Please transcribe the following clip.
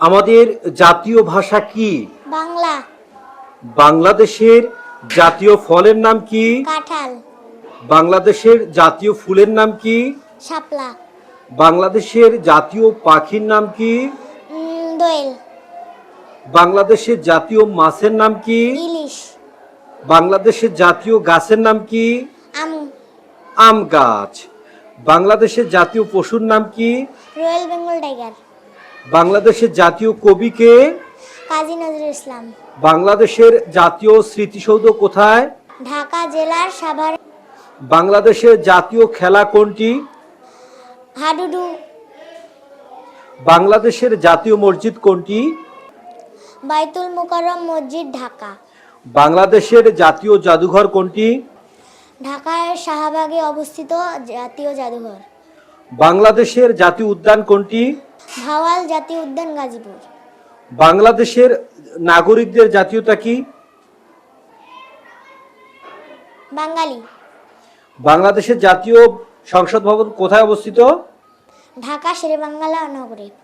আমাদের জাতীয় ভাষা কি? বাংলা। বাংলাদেশের জাতীয় ফলের নাম কি? কাঁঠাল। বাংলাদেশের জাতীয় ফুলের নাম কি? শাপলা। বাংলাদেশের জাতীয় পাখির নাম কি? দোয়েল। বাংলাদেশের জাতীয় মাছের নাম কি? ইলিশ। বাংলাদেশের জাতীয় গাছের নাম কি? আম। আম গাছ। বাংলাদেশের জাতীয় পশুর নাম কি? Royal Bengal tiger. বাংলাদেশের জাতীয় কবিকে? কাজী নজরুল ইসলাম। বাংলাদেশের জাতীয় স্মৃতিসৌধ কোথায়? ঢাকা জেলার সাভার। বাংলাদেশের জাতীয় খেলা কোনটি? হাডুডু। বাংলাদেশের জাতীয় মসজিদ কোনটি? বাইতুল মুকাররম মসজিদ ঢাকা। বাংলাদেশের জাতীয় জাদুঘর কোনটি? ঢাকার শাহবাগে অবস্থিত জাতীয় জাদুঘর। বাংলাদেশের জাতীয় উদ্যান কোনটি? ভাওয়াল জাতীয় উদ্যান গাজীপুর। বাংলাদেশের নাগরিকদের জাতীয়তা কি? বাঙালি। বাংলাদেশের জাতীয় সংসদ ভবন কোথায় অবস্থিত? ঢাকা শেরেবাংলা নগরে।